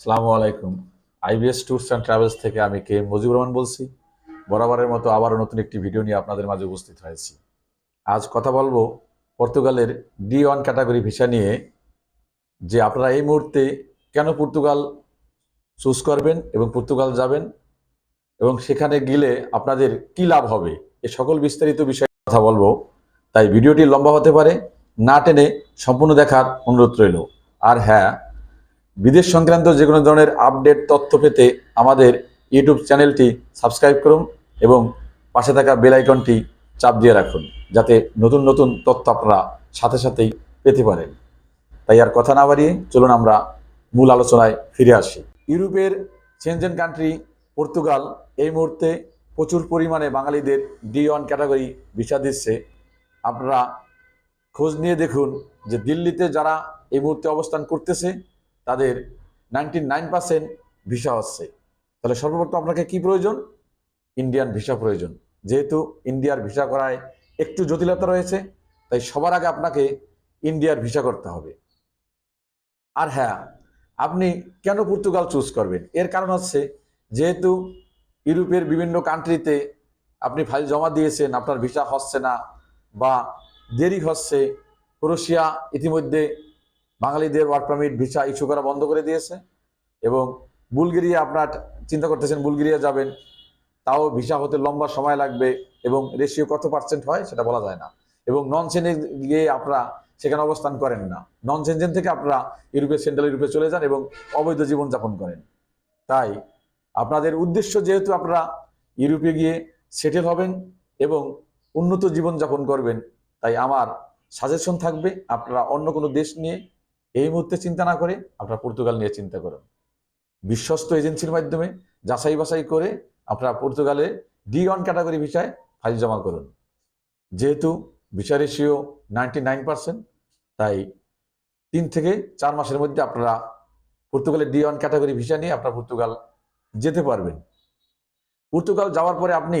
সালামু আলাইকুম। IBS tours and travels থেকে আমি কে মুজিবুর রহমান বলছি। বরাবরের মতো আবারও নতুন একটি ভিডিও নিয়ে আপনাদের মাঝে উপস্থিত হয়েছি। আজ কথা বলব পর্তুগালের ডি ওয়ান ক্যাটাগরি ভিসা নিয়ে। যে আপনারা এই মুহূর্তে কেন পর্তুগাল চুজ করবেন এবং পর্তুগাল যাবেন এবং সেখানে গেলে আপনাদের কি লাভ হবে? এ সকল বিস্তারিত বিষয়ে কথা বলব। তাই ভিডিওটি লম্বা হতে পারে, না টেনে সম্পূর্ণ দেখার অনুরোধ রইল। আর হ্যাঁ বিদেশ সংক্রান্ত যে কোনো ধরনের আপডেট তথ্য পেতে আমাদের ইউটিউব চ্যানেলটি সাবস্ক্রাইব করুন এবং পাশে থাকা বেল আইকনটি চাপ দিয়ে রাখুন, যাতে নতুন নতুন তথ্য আপনারা সাথে সাথেই পেতে পারেন। তাই আর কথা না বাড়িয়ে চলুন আমরা মূল আলোচনায় ফিরে আসি। ইউরোপের চেঞ্জেন কান্ট্রি পর্তুগাল এই মুহূর্তে প্রচুর পরিমাণে বাঙালিদের ডি ওয়ান ক্যাটাগরি ভিসা দিচ্ছে। আপনারা খোঁজ নিয়ে দেখুন যে দিল্লিতে যারা এই মুহূর্তে অবস্থান করতেছে তাদের নাইনটি নাইন পার্সেন্ট ভিসা হচ্ছে। তাহলে সর্বপ্রথম আপনাকে কি প্রয়োজন? ইন্ডিয়ান ভিসা প্রয়োজন। যেহেতু ইন্ডিয়ার ভিসা করায় একটু জটিলতা রয়েছে, তাই সবার আগে আপনাকে ইন্ডিয়ার ভিসা করতে হবে। আর হ্যাঁ আপনি কেন পর্তুগাল চুজ করবেন? এর কারণ হচ্ছে যেহেতু ইউরোপের বিভিন্ন কান্ট্রিতে আপনি ফাইল জমা দিয়েছেন, আপনার ভিসা হচ্ছে না বা দেরি হচ্ছে, ক্রোশিয়া ইতিমধ্যে বাঙালিদের ওয়ার্ক পারমিট ভিসা ইস্যু করা বন্ধ করে দিয়েছে এবং বুলগেরিয়া আপনার চিন্তা করতেছেন বুলগেরিয়া যাবেন, তাও ভিসা হতে লম্বা সময় লাগবে এবং রেশিও কত পার্সেন্ট হয় সেটা বলা যায় না এবং নন সেনে গিয়ে আপনারা সেখানে অবস্থান করেন না। নন সেনজেন থেকে আপনারা ইউরোপে সেন্ট্রাল ইউরোপে চলে যান এবং অবৈধ জীবনযাপন করেন। তাই আপনাদের উদ্দেশ্য যেহেতু আপনারা ইউরোপে গিয়ে সেটেল হবেন এবং উন্নত জীবনযাপন করবেন, তাই আমার সাজেশন থাকবে আপনারা অন্য কোনো দেশ নিয়ে এই মুহূর্তে চিন্তা না করে আপনারা পর্তুগাল নিয়ে চিন্তা করুন। বিশ্বস্ত এজেন্সির মাধ্যমে যাচাই বাছাই করে আপনারা পর্তুগালে ডি ওয়ান ক্যাটাগরি ভিসায় ফাইল জমা করুন। যেহেতু visa ratio ninety nine percent, তাই তিন থেকে চার মাসের মধ্যে আপনারা পর্তুগালের ডি ওয়ান ক্যাটাগরি ভিসা নিয়ে আপনারা পর্তুগাল যেতে পারবেন। পর্তুগাল যাওয়ার পরে আপনি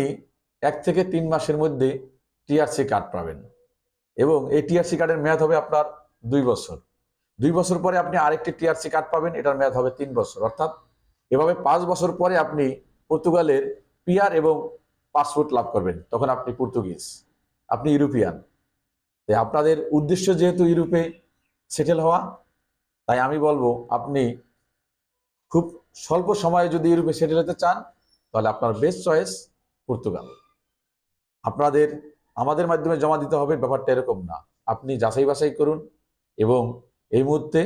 এক থেকে তিন মাসের মধ্যে টিআরসি কার্ড পাবেন এবং এই টিআরসি কার্ডের মেয়াদ হবে আপনার দুই বছর। দুই বছর পরে আপনি আরেকটি টিআরসি কার্ড পাবেন, এটার মেয়াদ হবে তিন বছর। অর্থাৎ এভাবে পাঁচ বছর পরে আপনি পর্তুগালের পিআর এবং পাসপোর্ট লাভ করবেন। তখন আপনি পর্তুগিজ, আপনি ইউরোপিয়ান। তাই আপনাদের উদ্দেশ্য যেহেতু ইউরোপে সেটেল হওয়া, তাই আমি বলব আপনি খুব স্বল্প সময়ে যদি ইউরোপে সেটেল হতে চান, তাহলে আপনার বেস্ট চয়েস পর্তুগাল। আপনাদের, আমাদের মাধ্যমে জমা দিতে হবে, ব্যাপারটা এরকম না। আপনি যাচাই বাছাই করুন এবং এই মুহূর্তে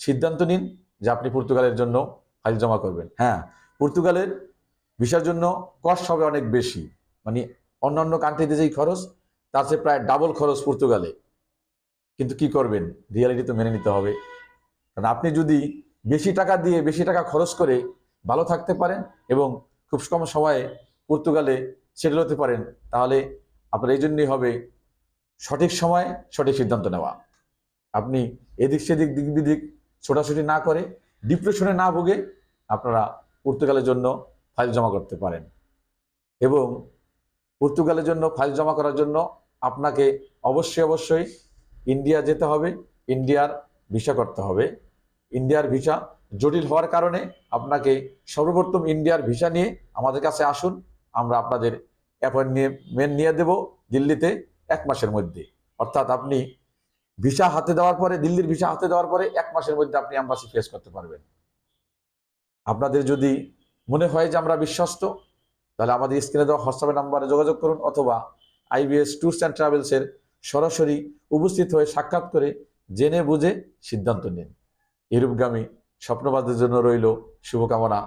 সিদ্ধান্ত নিন যে আপনি পর্তুগালের জন্য ফাইল জমা করবেন। হ্যাঁ পর্তুগালের ভিসার জন্য কস্ট হবে অনেক বেশি। মানে অন্যান্য কান্ট্রিতে যেই খরচ, তার চেয়ে প্রায় ডাবল খরচ পর্তুগালে। কিন্তু কি করবেন? রিয়ালিটি তো মেনে নিতে হবে। কারণ আপনি যদি বেশি টাকা দিয়ে বেশি টাকা খরচ করে ভালো থাকতে পারেন এবং খুব কম সময়ে পর্তুগালে সেটেল হতে পারেন, তাহলে আপনার এই জন্যই হবে সঠিক সময়ে সঠিক সিদ্ধান্ত নেওয়া। আপনি এদিক সেদিক দিক বিদিক ছোটাছুটি না করে ডিপ্রেশনে না ভুগে আপনারা পর্তুগালের জন্য ফাইল জমা করতে পারেন। এবং পর্তুগালের জন্য ফাইল জমা করার জন্য আপনাকে অবশ্যই অবশ্যই ইন্ডিয়া যেতে হবে, ইন্ডিয়ার ভিসা করতে হবে। ইন্ডিয়ার ভিসা জটিল হওয়ার কারণে আপনাকে সর্বপ্রথম ইন্ডিয়ার ভিসা নিয়ে আমাদের কাছে আসুন। আমরা আপনাদের অ্যাপয়েন্টমেন্ট নিয়ে দেব দিল্লিতে এক মাসের মধ্যে। অর্থাৎ আপনি ভিসা হাতে দেওয়ার পরে, দিল্লির ভিসা হাতে দেওয়ার পরে এক মাসের মধ্যে আপনি অ্যাম্বাসি ফেস করতে পারবেন। আপনাদের যদি মনে হয় যে আমরা বিশ্বস্ত, তাহলে আমাদের স্ক্রিনে দেওয়া হোয়াটসঅ্যাপ নাম্বারে যোগাযোগ করুন অথবা আইবিএস ট্যুরস অ্যান্ড ট্রাভেলসের সরাসরি উপস্থিত হয়ে সাক্ষাৎ করে জেনে বুঝে সিদ্ধান্ত নিন। ইউরোপগামী স্বপ্নবাদের জন্য রইল শুভকামনা।